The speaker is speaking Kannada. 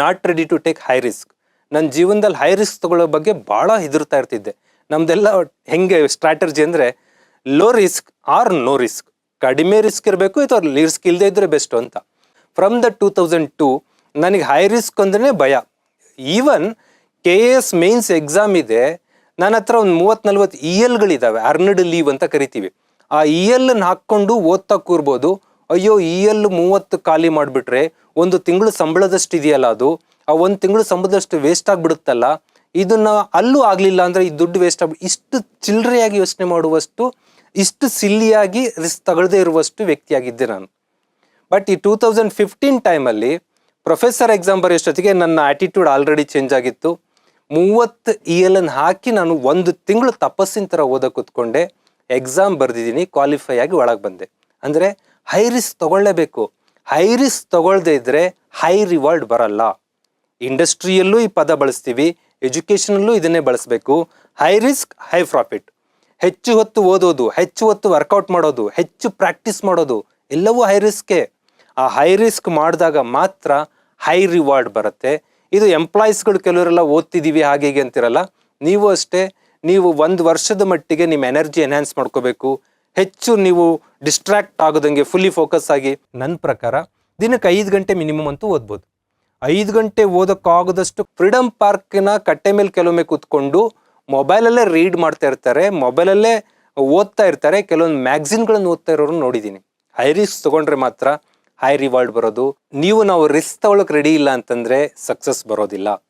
Not ready to take high risk ನನ್ನ ಜೀವನದಲ್ಲಿ ಹೈ ರಿಸ್ಕ್ ತಗೊಳ್ಳೋ ಬಗ್ಗೆ ಭಾಳ ಹೆದರ್ತಾ ಇರ್ತಿದ್ದೆ. ನಮ್ದೆಲ್ಲ ಹೆಂಗೆ ಸ್ಟ್ರಾಟರ್ಜಿ ಅಂದರೆ low risk or no risk ಕಡಿಮೆ ರಿಸ್ಕ್ ಇರಬೇಕು ಅಥವಾ ರಿಸ್ಕ್ ಇಲ್ಲದೆ ಇದ್ದರೆ ಬೆಸ್ಟು ಅಂತ. From the two thousand two ನನಗೆ ಹೈ ರಿಸ್ಕ್ ಅಂದ್ರೆ ಭಯ. Even K A S mains exam ಇದೆ, ನನ್ನ ಹತ್ರ ಒಂದು ಮೂವತ್ತು ನಲ್ವತ್ತು ಇ ಎಲ್ಗಳಿದ್ದಾವೆ ಅರ್ನಡ್ ಲೀವ್ ಅಂತ ಕರಿತೀವಿ. ಆ ಇ ಎಲ್ ಹಾಕ್ಕೊಂಡು ಓದ್ತಾ ಕೂರ್ಬೋದು. ಅಯ್ಯೋ ಇ ಎಲ್ ಮೂವತ್ತು ಖಾಲಿ ಮಾಡಿಬಿಟ್ರೆ ಒಂದು ತಿಂಗಳು ಸಂಬಳದಷ್ಟು ಇದೆಯಲ್ಲ ಅದು? ಆ ಒಂದು ತಿಂಗಳು ಸಂಬಳದಷ್ಟು ವೇಸ್ಟ್ ಆಗಿಬಿಡುತ್ತಲ್ಲ? ಇದನ್ನ ಅಲ್ಲೂ ಆಗಲಿಲ್ಲ ಅಂದರೆ ಈ ದುಡ್ಡು ವೇಸ್ಟ್ ಆಗಿ ಇಷ್ಟು ಚಿಲ್ಲರೆಯಾಗಿ ಯೋಚನೆ ಮಾಡುವಷ್ಟು, ಇಷ್ಟು ಸಿಲ್ಲಿಯಾಗಿ ರಿಸ್ಕ್ ತಗೊಳ್ಳದೇ ಇರುವಷ್ಟು ವ್ಯಕ್ತಿಯಾಗಿದ್ದೆ ನಾನು. ಬಟ್ ಈ ಟೂ ತೌಸಂಡ್ ಫಿಫ್ಟೀನ್ ಟೈಮಲ್ಲಿ ಪ್ರೊಫೆಸರ್ ಎಕ್ಸಾಮ್ ಬರೆಯೋಷ್ಟೊತ್ತಿಗೆ ನನ್ನ ಆ್ಯಟಿಟ್ಯೂಡ್ ಆಲ್ರೆಡಿ ಚೇಂಜ್ ಆಗಿತ್ತು. ಮೂವತ್ತು ಇ ಎಲ್ ಅನ್ನು ಹಾಕಿ ನಾನು ಒಂದು ತಿಂಗಳು ತಪಸ್ಸಿನ ಥರ ಓದಕ್ಕೆ ಕೂತ್ಕೊಂಡೆ. ಎಕ್ಸಾಮ್ ಬರೆದಿದ್ದೀನಿ ಕ್ವಾಲಿಫೈ ಆಗಿ ಒಳಗೆ ಬಂದೆ. ಅಂದರೆ ಹೈ ರಿಸ್ಕ್ ತಗೊಳ್ಳೇಬೇಕು. ಹೈ ರಿಸ್ಕ್ ತಗೊಳ್ಳದೇ ಇದ್ರೆ ಹೈ ರಿವಾರ್ಡ್ ಬರಲ್ಲ. ಇಂಡಸ್ಟ್ರಿಯಲ್ಲೂ ಈ ಪದ ಬಳಸ್ತೀವಿ, ಎಜುಕೇಷನಲ್ಲೂ ಇದನ್ನೇ ಬಳಸಬೇಕು. High risk, high profit. ಹೆಚ್ಚು ಹೊತ್ತು ಓದೋದು, ಹೆಚ್ಚು ಹೊತ್ತು ವರ್ಕೌಟ್ ಮಾಡೋದು, ಹೆಚ್ಚು ಪ್ರಾಕ್ಟೀಸ್ ಮಾಡೋದು, ಎಲ್ಲವೂ ಹೈ ರಿಸ್ಕೆ. ಆ ಹೈ ರಿಸ್ಕ್ ಮಾಡಿದಾಗ ಮಾತ್ರ ಹೈ ರಿವಾರ್ಡ್ ಬರುತ್ತೆ. ಇದು ಎಂಪ್ಲಾಯೀಸ್ಗಳು ಕೆಲವರೆಲ್ಲ ಓದ್ತಿದ್ದೀವಿ ಹಾಗೆ ಹೀಗೆ ಅಂತಿರಲ್ಲ, ನೀವು ಅಷ್ಟೇ, ನೀವು ಒಂದು ವರ್ಷದ ಮಟ್ಟಿಗೆ ನಿಮ್ಮ ಎನರ್ಜಿ ಎನ್ಹ್ಯಾನ್ಸ್ ಮಾಡ್ಕೋಬೇಕು. ಹೆಚ್ಚು ನೀವು ಡಿಸ್ಟ್ರಾಕ್ಟ್ ಆಗೋದಂಗೆ ಫುಲ್ಲಿ ಫೋಕಸ್ ಆಗಿ ನನ್ನ ಪ್ರಕಾರ ದಿನಕ್ಕೆ ಐದು ಗಂಟೆ ಮಿನಿಮಮ್ ಅಂತೂ ಓದ್ಬೋದು. ಐದು ಗಂಟೆ ಓದೋಕ್ಕಾಗದಷ್ಟು ಫ್ರೀಡಮ್ ಪಾರ್ಕ್ನ ಕಟ್ಟೆ ಮೇಲೆ ಕೆಲವೊಮ್ಮೆ ಕೂತ್ಕೊಂಡು ಮೊಬೈಲಲ್ಲೇ ರೀಡ್ ಮಾಡ್ತಾ ಇರ್ತಾರೆ ಮೊಬೈಲಲ್ಲೇ ಓದ್ತಾ ಇರ್ತಾರೆ, ಕೆಲವೊಂದು ಮ್ಯಾಗ್ಝಿನ್ಗಳನ್ನು ಓದ್ತಾ ಇರೋರು ನೋಡಿದ್ದೀನಿ ಹೈ ರಿಸ್ಕ್ ತಗೊಂಡ್ರೆ ಮಾತ್ರ ಹೈ ರಿವಾರ್ಡ್ ಬರೋದು. ನೀವು ನಾವು ರಿಸ್ಕ್ ತಗೊಳಕ್ಕೆ ರೆಡಿ ಇಲ್ಲ ಅಂತಂದರೆ ಸಕ್ಸಸ್ ಬರೋದಿಲ್ಲ.